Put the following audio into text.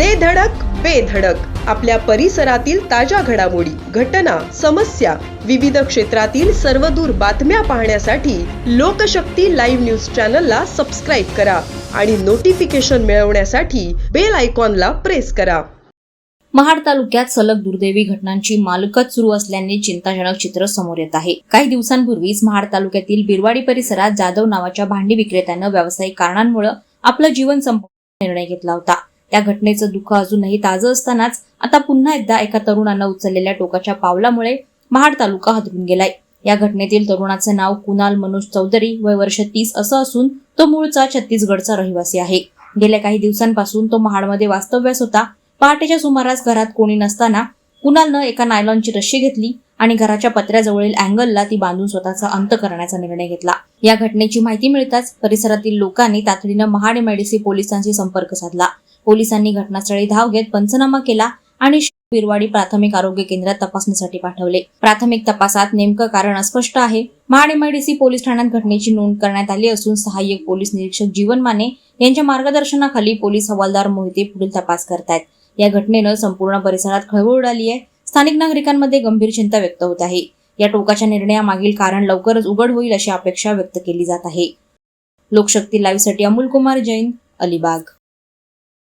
दे धडक बेधडक आपल्या परिसरातील ताज्या घडामोडी घटना समस्या विविध क्षेत्रातील सर्वदूर बातम्या पाहण्यासाठी लोकशक्ती लाईव्ह न्यूज चॅनलला सबस्क्राईब करा आणि नोटिफिकेशन मिळवण्यासाठी बेल आयकॉनला प्रेस करा. महाड तालुक्यात सलग दुर्दैवी घटनांची मालकत सुरू असल्याने चिंताजनक चित्र समोर येत आहे. काही दिवसांपूर्वीच महाड तालुक्यातील बिरवाडी परिसरात जाधव नावाच्या भांडी विक्रेत्यानं व्यावसायिक कारणांमुळे आपलं जीवन संपवण्याचा निर्णय घेतला होता. त्या घटनेचं दुःख अजूनही ताजं असतानाच आता पुन्हा एकदा एका तरुणानं उचललेल्या टोकाच्या पावलामुळे महाड तालुका हादरून गेलाय. या घटनेतील तरुणाचं नाव कुणाल मनोज चौधरी वय वर्ष तीस असं असून तो मूळचा छत्तीसगडचा रहिवासी आहे. गेल्या काही दिवसांपासून तो महाडमध्ये वास्तव्यास होता. पहाटेच्या सुमारास घरात कोणी नसताना कुणालनं एका नायलॉनची रश्शी घेतली आणि घराच्या पत्र्याजवळील अँगलला ती बांधून स्वतःचा अंत करण्याचा निर्णय घेतला. या घटनेची माहिती मिळताच परिसरातील लोकांनी तातडीनं महाड एमआयडीसी पोलिसांशी संपर्क साधला. पोलिसांनी घटनास्थळी धाव घेत पंचनामा केला आणि बिरवाडी प्राथमिक आरोग्य केंद्रात तपासणीसाठी पाठवले. प्राथमिक तपासात नेमकं कारण अस्पष्ट आहे. महाडीसी पोलीस ठाण्यात घटनेची नोंद करण्यात आली असून सहाय्यक पोलीस निरीक्षक जीवन माने यांच्या मार्गदर्शनाखाली पोलीस हवालदार मोहिते पुढील तपास करतायत. या घटनेनं संपूर्ण परिसरात खळबळ उडाली आहे. स्थानिक नागरिकांमध्ये गंभीर चिंता व्यक्त होत आहे. या टोकाच्या निर्णयामागील कारण लवकरच उघड होईल अशी अपेक्षा व्यक्त केली जात आहे. लोकशक्ती लाईव्हसाठी अमोल कुमार जैन अलिबाग.